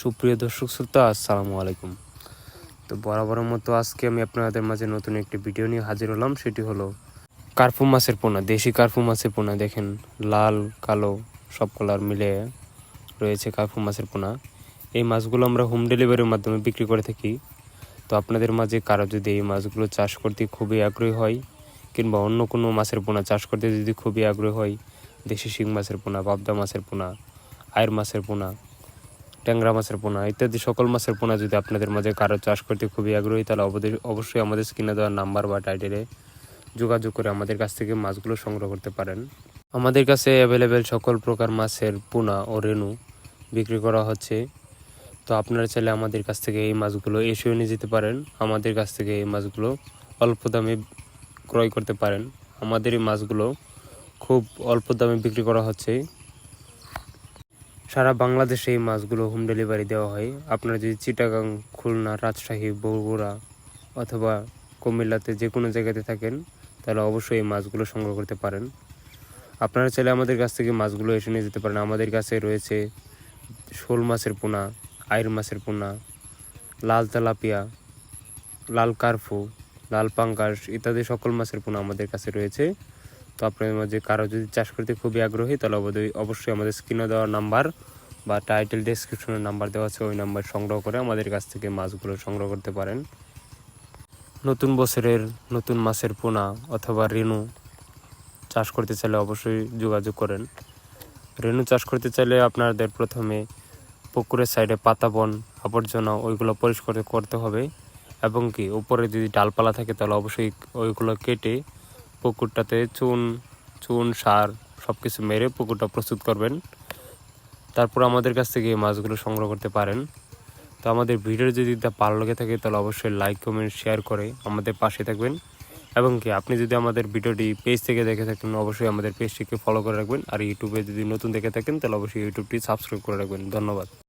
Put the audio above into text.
সুপ্রিয় দর্শক শ্রোতা, আসসালামু আলাইকুম। তো বরাবরের মতো আজকে আমি আপনাদের মাঝে নতুন একটি ভিডিও নিয়ে হাজির হলাম, সেটি হলো কার্পু মাছের পোনা, দেশি কার্পু মাছের পোনা। দেখেন, লাল, কালো সব কালার মিলে রয়েছে কার্পু মাছের পোনা। এই মাছগুলো আমরা হোম ডেলিভারির মাধ্যমে বিক্রি করে থাকি। তো আপনাদের মাঝে কারও যদি এই মাছগুলো চাষ করতে খুবই আগ্রহী হয়, কিংবা অন্য কোনো মাছের পোনা চাষ করতে যদি খুবই আগ্রহী হয়, দেশি শিং মাছের পোনা, পাবদা মাছের পোনা আয়ের মাছের পোনা ট্যাংরা মাছের পোনা, ইত্যাদি সকল মাছের পোনা যদি আপনাদের মাঝে কারও চাষ করতে খুবই আগ্রহী, তাহলে অবশ্যই আমাদের স্ক্রিনে দেওয়া নাম্বার বা টাইটেলে যোগাযোগ করে আমাদের কাছ থেকে মাছগুলো সংগ্রহ করতে পারেন। আমাদের কাছে অ্যাভেলেবেল সকল প্রকার মাছের পোনা ও রেণু বিক্রি করা হচ্ছে। তো আপনারা চাইলে আমাদের কাছ থেকে এই মাছগুলো এসেও নিয়ে যেতে পারেন। আমাদের কাছ থেকে এই মাছগুলো অল্প দামে ক্রয় করতে পারেন। আমাদের এই মাছগুলো খুব অল্প দামে বিক্রি করা হচ্ছে। সারা বাংলাদেশে এই মাছগুলো হোম ডেলিভারি দেওয়া হয়। আপনারা যদি চিটাগাং খুলনা রাজশাহী বগুড়া অথবা কুমিল্লাতে যে কোনো জায়গাতে থাকেন, তাহলে অবশ্যই এই মাছগুলো সংগ্রহ করতে পারেন। আপনারা চাইলে আমাদের কাছ থেকে মাছগুলো এসে নিয়ে যেতে পারেন। আমাদের কাছে রয়েছে শোল মাছের পোনা, আইর মাছের পোনা, লাল তেলাপিয়া, লাল কার্ফু লাল পাঙ্কাশ ইত্যাদি সকল মাছের পোনা আমাদের কাছে রয়েছে। তো আপনাদের মাঝে কারও যদি চাষ করতে খুবই আগ্রহী, তাহলে অবশ্যই আমাদের স্ক্রিনে দেওয়া নাম্বার বা টাইটেল ডেসক্রিপশনের নাম্বার দেওয়া আছে, ওই নাম্বার সংগ্রহ করে আমাদের কাছ থেকে মাছগুলো সংগ্রহ করতে পারেন। নতুন বছরের নতুন মাছের পোনা অথবা রেণু চাষ করতে চাইলে অবশ্যই যোগাযোগ করেন। রেণু চাষ করতে চাইলে আপনাদের প্রথমে পুকুরের সাইডে পাতা, বন, আবর্জনা ওইগুলো পরিষ্কার করতে হবে। এবং কি, উপরে যদি ডালপালা থাকে, তাহলে অবশ্যই ওইগুলো কেটে পুকুরটাতে চুন চুন, সার সব কিছু মেরে পুকুরটা প্রস্তুত করবেন। তারপর আমাদের কাছ থেকে এই মাছগুলো সংগ্রহ করতে পারেন। তো আমাদের ভিডিও যদি ভালো লেগে থাকে, তাহলে অবশ্যই লাইক কমেন্ট শেয়ার করে আমাদের পাশে থাকবেন। এবং কি, আপনি যদি আমাদের ভিডিওটি পেজ থেকে দেখে থাকেন, অবশ্যই আমাদের পেজটিকে ফলো করে রাখবেন। আর ইউটিউবে যদি নতুন দেখে থাকেন, তাহলে অবশ্যই ইউটিউবটি সাবস্ক্রাইব করে রাখবেন। ধন্যবাদ।